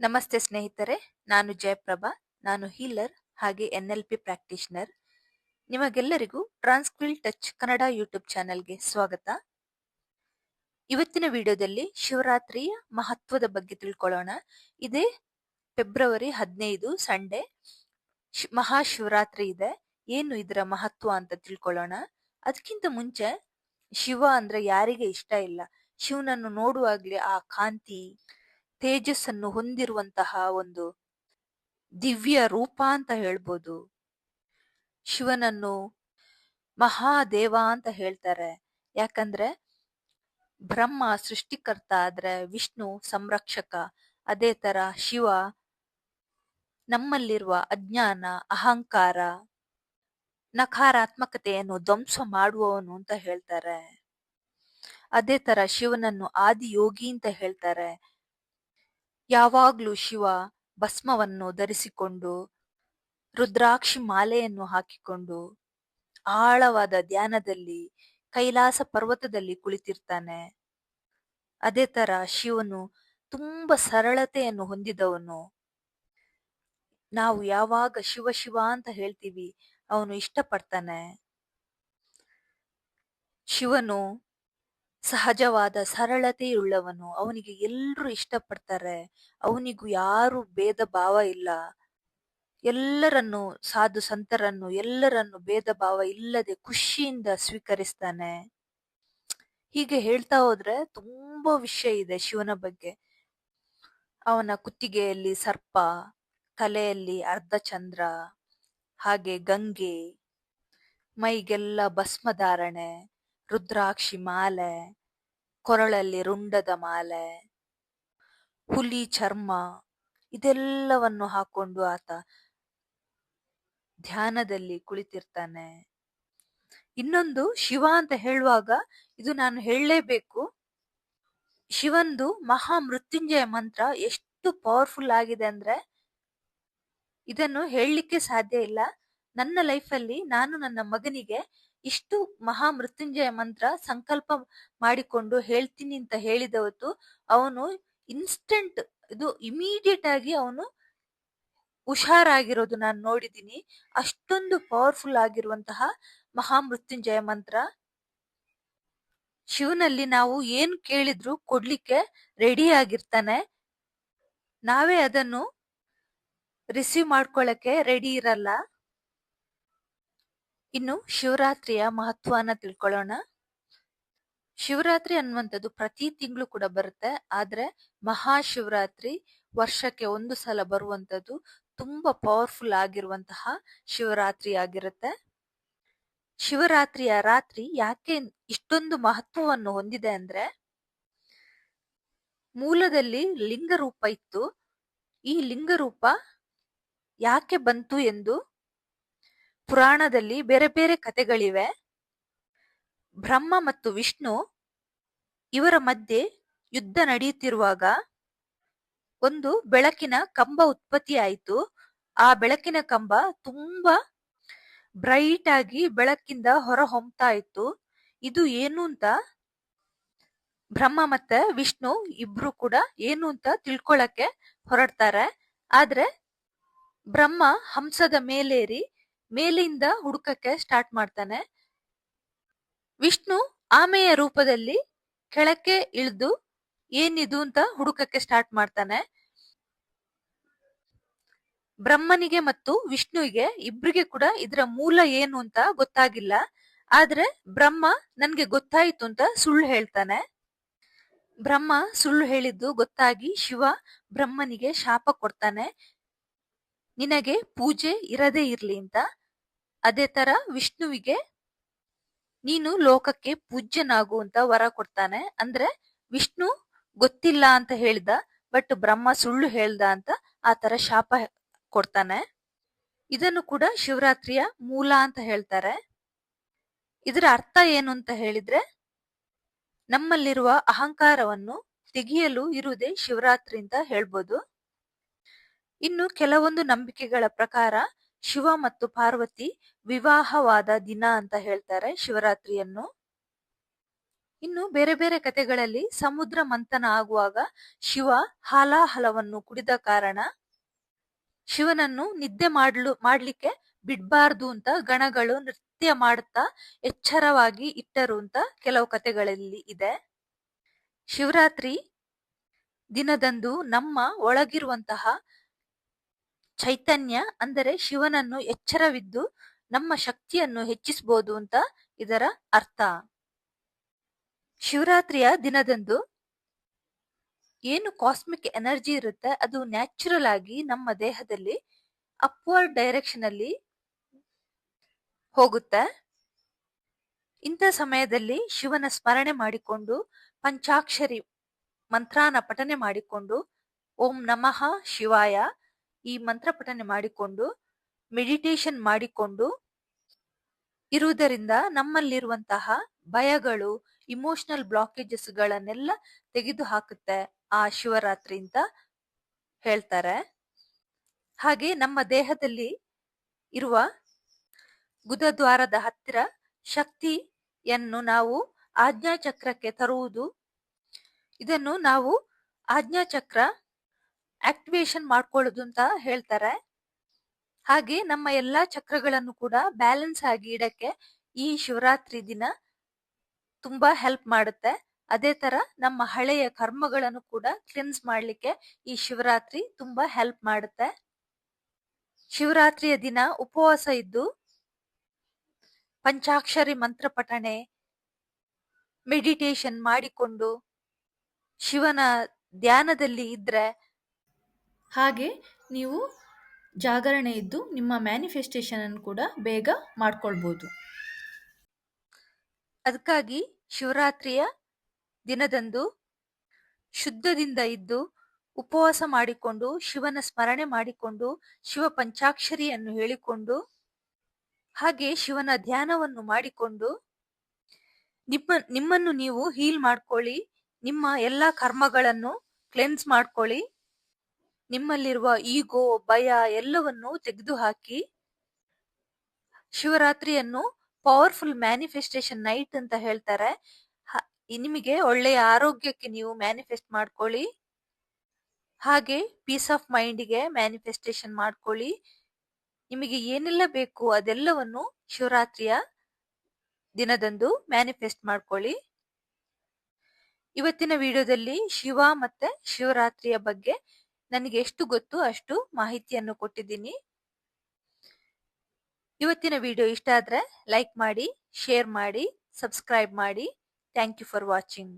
ನಮಸ್ತೆ ಸ್ನೇಹಿತರೆ, ನಾನು ಜಯಪ್ರಭಾ, ನಾನು ಹೀಲರ್ ಹಾಗೆ ಎನ್ ಎಲ್ ಪಿ ಪ್ರಾಕ್ಟೀಷನರ್. ನಿಮಗೆಲ್ಲರಿಗೂ ಟ್ರಾನ್ಸ್ಕ್ವಿಲ್ ಟಚ್ ಕನ್ನಡ ಯೂಟ್ಯೂಬ್ ಚಾನೆಲ್ಗೆ ಸ್ವಾಗತ. ಇವತ್ತಿನ ವಿಡಿಯೋದಲ್ಲಿ ಶಿವರಾತ್ರಿಯ ಮಹತ್ವದ ಬಗ್ಗೆ ತಿಳ್ಕೊಳ್ಳೋಣ. ಇದೇ ಫೆಬ್ರವರಿ ಹದಿನೈದು, ಸಂಡೇ ಮಹಾಶಿವರಾತ್ರಿ ಇದೆ. ಏನು ಇದರ ಮಹತ್ವ ಅಂತ ತಿಳ್ಕೊಳ್ಳೋಣ. ಅದಕ್ಕಿಂತ ಮುಂಚೆ ಶಿವ ಅಂದ್ರೆ ಯಾರಿಗೆ ಇಷ್ಟ ಇಲ್ಲ? ಶಿವನನ್ನು ನೋಡುವಾಗ್ಲೇ ಆ ಕಾಂತಿ ತೇಜಸ್ಸನ್ನು ಹೊಂದಿರುವಂತಹ ಒಂದು ದಿವ್ಯ ರೂಪ ಅಂತ ಹೇಳ್ಬೋದು. ಶಿವನನ್ನು ಮಹಾದೇವ ಅಂತ ಹೇಳ್ತಾರೆ. ಯಾಕಂದ್ರೆ ಬ್ರಹ್ಮ, ಸೃಷ್ಟಿಕರ್ತ ಆದ್ರೆ ವಿಷ್ಣು ಸಂರಕ್ಷಕ. ಅದೇ ತರ ಶಿವ ನಮ್ಮಲ್ಲಿರುವ ಅಜ್ಞಾನ, ಅಹಂಕಾರ ನಕಾರಾತ್ಮಕತೆಯನ್ನು ಧ್ವಂಸ ಮಾಡುವವನು ಅಂತ ಹೇಳ್ತಾರೆ. ಅದೇ ತರ ಶಿವನನ್ನು ಆದಿಯೋಗಿ ಅಂತ ಹೇಳ್ತಾರೆ. ಯಾವಾಗ್ಲೂ ಶಿವ ಭಸ್ಮವನ್ನು ಧರಿಸಿಕೊಂಡು ರುದ್ರಾಕ್ಷಿ ಮಾಲೆಯನ್ನು ಹಾಕಿಕೊಂಡು ಆಳವಾದ ಧ್ಯಾನದಲ್ಲಿ ಕೈಲಾಸ ಪರ್ವತದಲ್ಲಿ ಕುಳಿತಿರ್ತಾನೆ. ಅದೇ ತರ ಶಿವನು ತುಂಬಾ ಸರಳತೆಯನ್ನು ಹೊಂದಿದವನು. ನಾವು ಯಾವಾಗ ಶಿವ ಶಿವ ಅಂತ ಹೇಳ್ತೀವಿ ಅವನು ಇಷ್ಟಪಡ್ತಾನೆ. ಶಿವನು ಸಹಜವಾದ ಸರಳತೆಯುಳ್ಳವನು. ಅವನಿಗೆ ಎಲ್ಲರೂ ಇಷ್ಟಪಡ್ತಾರೆ. ಅವನಿಗೂ ಯಾರು ಭೇದ ಭಾವ ಇಲ್ಲ. ಎಲ್ಲರನ್ನು ಸಾಧು ಸಂತರನ್ನು, ಎಲ್ಲರನ್ನು ಭೇದ ಭಾವ ಇಲ್ಲದೆ ಖುಷಿಯಿಂದ ಸ್ವೀಕರಿಸ್ತಾನೆ. ಹೀಗೆ ಹೇಳ್ತಾ ಹೋದ್ರೆ ತುಂಬಾ ವಿಷಯ ಇದೆ ಶಿವನ ಬಗ್ಗೆ. ಅವನ ಕುತ್ತಿಗೆಯಲ್ಲಿ ಸರ್ಪ, ತಲೆಯಲ್ಲಿ ಅರ್ಧಚಂದ್ರ ಹಾಗೆ ಗಂಗೆ, ಮೈಗೆಲ್ಲ ಭಸ್ಮಧಾರಣೆ. ರುದ್ರಾಕ್ಷಿ ಮಾಲೆ, ಕೊರಳಲ್ಲಿ ರುಂಡದ ಮಾಲೆ, ಹುಲಿ ಚರ್ಮ, ಇದೆಲ್ಲವನ್ನು ಹಾಕೊಂಡು ಆತ ಧ್ಯಾನದಲ್ಲಿ ಕುಳಿತಿರ್ತಾನೆ. ಇನ್ನೊಂದು ಶಿವ ಅಂತ ಹೇಳುವಾಗ ಇದು ನಾನು ಹೇಳಲೇಬೇಕು. ಶಿವಂದು ಮಹಾ ಮೃತ್ಯುಂಜಯ ಮಂತ್ರ ಎಷ್ಟು ಪವರ್ಫುಲ್ ಆಗಿದೆ ಅಂದ್ರೆ ಇದನ್ನು ಹೇಳಲಿಕ್ಕೆ ಸಾಧ್ಯ ಇಲ್ಲ. ನನ್ನ ಲೈಫಲ್ಲಿ ನಾನು ನನ್ನ ಮಗನಿಗೆ ಇಷ್ಟು ಮಹಾ ಮೃತ್ಯುಂಜಯ ಮಂತ್ರ ಸಂಕಲ್ಪ ಮಾಡಿಕೊಂಡು ಹೇಳ್ತೀನಿ ಅಂತ ಹೇಳಿದವತ್ತು ಅವನು ಇನ್ಸ್ಟೆಂಟ್ ಇದು ಇಮಿಡಿಯೇಟ್ ಆಗಿ ಅವನು ಹುಷಾರಾಗಿರೋದು ನಾನು ನೋಡಿದ್ದೀನಿ. ಅಷ್ಟೊಂದು ಪವರ್ಫುಲ್ ಆಗಿರುವಂತಹ ಮಹಾ ಮೃತ್ಯುಂಜಯ ಮಂತ್ರ. ಶಿವನಲ್ಲಿ ನಾವು ಏನ್ ಕೇಳಿದ್ರು ಕೊಡ್ಲಿಕ್ಕೆ ರೆಡಿ ಆಗಿರ್ತಾನೆ. ನಾವೇ ಅದನ್ನು ರಿಸೀವ್ ಮಾಡ್ಕೊಳ್ಳಕ್ಕೆ ರೆಡಿ ಇರಲ್ಲ. ಇನ್ನು ಶಿವರಾತ್ರಿಯ ಮಹತ್ವನ ತಿಳ್ಕೊಳ್ಳೋಣ. ಶಿವರಾತ್ರಿ ಅನ್ನುವಂಥದ್ದು ಪ್ರತಿ ತಿಂಗಳು ಕೂಡ ಬರುತ್ತೆ. ಆದ್ರೆ ಮಹಾಶಿವರಾತ್ರಿ ವರ್ಷಕ್ಕೆ ಒಂದು ಸಲ ಬರುವಂಥದ್ದು ತುಂಬಾ ಪವರ್ಫುಲ್ ಆಗಿರುವಂತಹ ಶಿವರಾತ್ರಿ ಆಗಿರುತ್ತೆ. ಶಿವರಾತ್ರಿಯ ರಾತ್ರಿ ಯಾಕೆ ಇಷ್ಟೊಂದು ಮಹತ್ವವನ್ನು ಹೊಂದಿದೆ ಅಂದ್ರೆ ಮೂಲದಲ್ಲಿ ಲಿಂಗರೂಪ ಇತ್ತು. ಈ ಲಿಂಗರೂಪ ಯಾಕೆ ಬಂತು ಎಂದು ಪುರಾಣದಲ್ಲಿ ಬೇರೆ ಬೇರೆ ಕಥೆಗಳಿವೆ. ಬ್ರಹ್ಮ ಮತ್ತು ವಿಷ್ಣು ಇವರ ಮಧ್ಯೆ ಯುದ್ಧ ನಡೆಯುತ್ತಿರುವಾಗ ಒಂದು ಬೆಳಕಿನ ಕಂಬ ಉತ್ಪತ್ತಿಯಾಯಿತು. ಆ ಬೆಳಕಿನ ಕಂಬ ತುಂಬಾ ಬ್ರೈಟ್ ಆಗಿ ಬೆಳಕಿಂದ ಹೊರ ಹೊಮ್ತಾ ಇತ್ತು. ಇದು ಏನು ಅಂತ ಬ್ರಹ್ಮ ಮತ್ತೆ ವಿಷ್ಣು ಇಬ್ರು ಕೂಡ ಏನು ಅಂತ ತಿಳ್ಕೊಳಕ್ಕೆ ಹೊರಡ್ತಾರೆ. ಆದ್ರೆ ಬ್ರಹ್ಮ ಹಂಸದ ಮೇಲೇರಿ ಮೇಲಿಂದ ಹುಡುಕಕ್ಕೆ ಸ್ಟಾರ್ಟ್ ಮಾಡ್ತಾನೆ. ವಿಷ್ಣು ಆಮೆಯ ರೂಪದಲ್ಲಿ ಕೆಳಕ್ಕೆ ಇಳಿದು ಏನಿದು ಅಂತ ಹುಡುಕಕ್ಕೆ ಸ್ಟಾರ್ಟ್ ಮಾಡ್ತಾನೆ. ಬ್ರಹ್ಮನಿಗೆ ಮತ್ತು ವಿಷ್ಣುವಿಗೆ ಇಬ್ರಿಗೆ ಕೂಡ ಇದರ ಮೂಲ ಏನು ಅಂತ ಗೊತ್ತಾಗಿಲ್ಲ. ಆದ್ರೆ ಬ್ರಹ್ಮ ನನ್ಗೆ ಗೊತ್ತಾಯ್ತು ಅಂತ ಸುಳ್ಳು ಹೇಳ್ತಾನೆ. ಬ್ರಹ್ಮ ಸುಳ್ಳು ಹೇಳಿದ್ದು ಗೊತ್ತಾಗಿ ಶಿವ ಬ್ರಹ್ಮನಿಗೆ ಶಾಪ ಕೊಡ್ತಾನೆ. ನಿನಗೆ ಪೂಜೆ ಇರದೇ ಇರ್ಲಿ ಅಂತ. ಅದೇ ತರ ವಿಷ್ಣುವಿಗೆ ನೀನು ಲೋಕಕ್ಕೆ ಪೂಜ್ಯನಾಗು ಅಂತ ವರ ಕೊಡ್ತಾನೆ. ಅಂದ್ರೆ ವಿಷ್ಣು ಗೊತ್ತಿಲ್ಲ ಅಂತ ಹೇಳ್ದ, ಬಟ್ ಬ್ರಹ್ಮ ಸುಳ್ಳು ಹೇಳ್ದ ಅಂತ ಆ ತರ ಶಾಪ ಕೊಡ್ತಾನೆ. ಇದನ್ನು ಕೂಡ ಶಿವರಾತ್ರಿಯ ಮೂಲ ಅಂತ ಹೇಳ್ತಾರೆ. ಇದರ ಅರ್ಥ ಏನು ಅಂತ ಹೇಳಿದ್ರೆ, ನಮ್ಮಲ್ಲಿರುವ ಅಹಂಕಾರವನ್ನು ತೆಗೆಯಲು ಇರುವುದೇ ಶಿವರಾತ್ರಿ ಅಂತ ಹೇಳ್ಬೋದು. ಇನ್ನು ಕೆಲವೊಂದು ನಂಬಿಕೆಗಳ ಪ್ರಕಾರ ಶಿವ ಮತ್ತು ಪಾರ್ವತಿ ವಿವಾಹವಾದ ದಿನ ಅಂತ ಹೇಳ್ತಾರೆ ಶಿವರಾತ್ರಿಯನ್ನು. ಇನ್ನು ಬೇರೆ ಬೇರೆ ಕಥೆಗಳಲ್ಲಿ ಸಮುದ್ರ ಮಂಥನ ಆಗುವಾಗ ಶಿವ ಹಾಲಾಹಲವನ್ನು ಕುಡಿದ ಕಾರಣ ಶಿವನನ್ನು ನಿದ್ದೆ ಮಾಡಲು, ಮಾಡ್ಲಿಕ್ಕೆ ಬಿಡ್ಬಾರ್ದು ಅಂತ ಗಣಗಳು ನೃತ್ಯ ಮಾಡುತ್ತಾ ಎಚ್ಚರವಾಗಿ ಇಟ್ಟರು ಅಂತ ಕೆಲವು ಕಥೆಗಳಲ್ಲಿ ಇದೆ. ಶಿವರಾತ್ರಿ ದಿನದಂದು ನಮ್ಮ ಒಳಗಿರುವಂತಹ ಚೈತನ್ಯ ಅಂದರೆ ಶಿವನನ್ನು ಎಚ್ಚರವಿದ್ದು ನಮ್ಮ ಶಕ್ತಿಯನ್ನು ಹೆಚ್ಚಿಸಬಹುದು ಅಂತ ಇದರ ಅರ್ಥ. ಶಿವರಾತ್ರಿಯ ದಿನದಂದು ಏನು ಕಾಸ್ಮಿಕ್ ಎನರ್ಜಿ ಇರುತ್ತೆ ಅದು ನ್ಯಾಚುರಲ್ ಆಗಿ ನಮ್ಮ ದೇಹದಲ್ಲಿ ಅಪ್ವರ್ಡ್ ಡೈರೆಕ್ಷನ್ ಅಲ್ಲಿ ಹೋಗುತ್ತೆ. ಇಂಥ ಸಮಯದಲ್ಲಿ ಶಿವನ ಸ್ಮರಣೆ ಮಾಡಿಕೊಂಡು ಪಂಚಾಕ್ಷರಿ ಮಂತ್ರಾನ ಪಠನೆ ಮಾಡಿಕೊಂಡು ಓಂ ನಮಃ ಶಿವಾಯ ಈ ಮಂತ್ರ ಪಠನೆ ಮಾಡಿಕೊಂಡು ಮೆಡಿಟೇಷನ್ ಮಾಡಿಕೊಂಡು ಇರುವುದರಿಂದ ನಮ್ಮಲ್ಲಿರುವಂತಹ ಭಯಗಳು ಇಮೋಷನಲ್ ಬ್ಲಾಕೇಜಸ್ ಗಳನ್ನೆಲ್ಲ ತೆಗೆದು ಹಾಕುತ್ತೆ ಆ ಶಿವರಾತ್ರಿ ಅಂತ ಹೇಳ್ತಾರೆ. ಹಾಗೆ ನಮ್ಮ ದೇಹದಲ್ಲಿ ಇರುವ ಗುದದ್ವಾರದ ಹತ್ತಿರ ಶಕ್ತಿಯನ್ನು ನಾವು ಆಜ್ಞಾಚಕ್ರಕ್ಕೆ ತರುವುದು. ಇದನ್ನು ನಾವು ಆಜ್ಞಾಚಕ್ರ ಆಕ್ಟಿವೇಶನ್ ಮಾಡ್ಕೊಳ್ಳೋದು ಅಂತ ಹೇಳ್ತಾರೆ. ಹಾಗೆ ನಮ್ಮ ಎಲ್ಲಾ ಚಕ್ರಗಳನ್ನು ಕೂಡ ಬ್ಯಾಲೆನ್ಸ್ ಆಗಿ ಇಡಕ್ಕೆ ಈ ಶಿವರಾತ್ರಿ ದಿನ ತುಂಬಾ ಹೆಲ್ಪ್ ಮಾಡುತ್ತೆ. ಅದೇ ತರ ನಮ್ಮ ಹಳೆಯ ಕರ್ಮಗಳನ್ನು ಕೂಡ ಕ್ಲಿನ್ಸ್ ಮಾಡ್ಲಿಕ್ಕೆ ಈ ಶಿವರಾತ್ರಿ ತುಂಬಾ ಹೆಲ್ಪ್ ಮಾಡುತ್ತೆ. ಶಿವರಾತ್ರಿಯ ದಿನ ಉಪವಾಸ ಇದ್ದು ಪಂಚಾಕ್ಷರಿ ಮಂತ್ರ ಪಠಣೆ ಮೆಡಿಟೇಷನ್ ಮಾಡಿಕೊಂಡು ಶಿವನ ಧ್ಯಾನದಲ್ಲಿ ಇದ್ರೆ ಹಾಗೆ ನೀವು ಜಾಗರಣೆ ಇದ್ದು ನಿಮ್ಮ ಮ್ಯಾನಿಫೆಸ್ಟೇಷನ್ ಅನ್ನು ಕೂಡ ಬೇಗ ಮಾಡ್ಕೊಳ್ಬೋದು. ಅದಕ್ಕಾಗಿ ಶಿವರಾತ್ರಿಯ ದಿನದಂದು ಶುದ್ಧದಿಂದ ಇದ್ದು ಉಪವಾಸ ಮಾಡಿಕೊಂಡು, ಶಿವನ ಸ್ಮರಣೆ ಮಾಡಿಕೊಂಡು, ಶಿವ ಪಂಚಾಕ್ಷರಿಯನ್ನು ಹೇಳಿಕೊಂಡು, ಹಾಗೆ ಶಿವನ ಧ್ಯಾನವನ್ನು ಮಾಡಿಕೊಂಡು ನಿಮ್ಮ, ನಿಮ್ಮನ್ನು ನೀವು ಹೀಲ್ ಮಾಡ್ಕೊಳ್ಳಿ, ನಿಮ್ಮ ಎಲ್ಲಾ ಕರ್ಮಗಳನ್ನು ಕ್ಲೆನ್ಸ್ ಮಾಡ್ಕೊಳ್ಳಿ. ನಿಮ್ಮಲ್ಲಿರುವ ಈಗೋ ಭಯ ಎಲ್ಲವನ್ನು ತೆಗೆದುಹಾಕಿ ಶಿವರಾತ್ರಿಯನ್ನು ಪವರ್ಫುಲ್ ಮ್ಯಾನಿಫೆಸ್ಟೇಷನ್ ನೈಟ್ ಅಂತ ಹೇಳ್ತಾರೆ. ನಿಮಗೆ ಒಳ್ಳೆಯ ಆರೋಗ್ಯಕ್ಕೆ ನೀವು ಮ್ಯಾನಿಫೆಸ್ಟ್ ಮಾಡ್ಕೊಳ್ಳಿ. ಹಾಗೆ ಪೀಸ್ ಆಫ್ ಮೈಂಡಿಗೆ ಮ್ಯಾನಿಫೆಸ್ಟೇಷನ್ ಮಾಡ್ಕೊಳ್ಳಿ. ನಿಮಗೆ ಏನೆಲ್ಲ ಬೇಕು ಅದೆಲ್ಲವನ್ನು ಶಿವರಾತ್ರಿಯ ದಿನದಂದು ಮ್ಯಾನಿಫೆಸ್ಟ್ ಮಾಡ್ಕೊಳ್ಳಿ. ಇವತ್ತಿನ ವಿಡಿಯೋದಲ್ಲಿ ಶಿವ ಮತ್ತೆ ಶಿವರಾತ್ರಿಯ ಬಗ್ಗೆ ನನಗೆ ಎಷ್ಟು ಗೊತ್ತು ಅಷ್ಟು ಮಾಹಿತಿಯನ್ನು ಕೊಟ್ಟಿದ್ದೀನಿ. ಇವತ್ತಿನ ವಿಡಿಯೋ ಇಷ್ಟ ಆದರೆ ಲೈಕ್ ಮಾಡಿ, ಶೇರ್ ಮಾಡಿ, ಸಬ್ಸ್ಕ್ರೈಬ್ ಮಾಡಿ. Thank you for watching.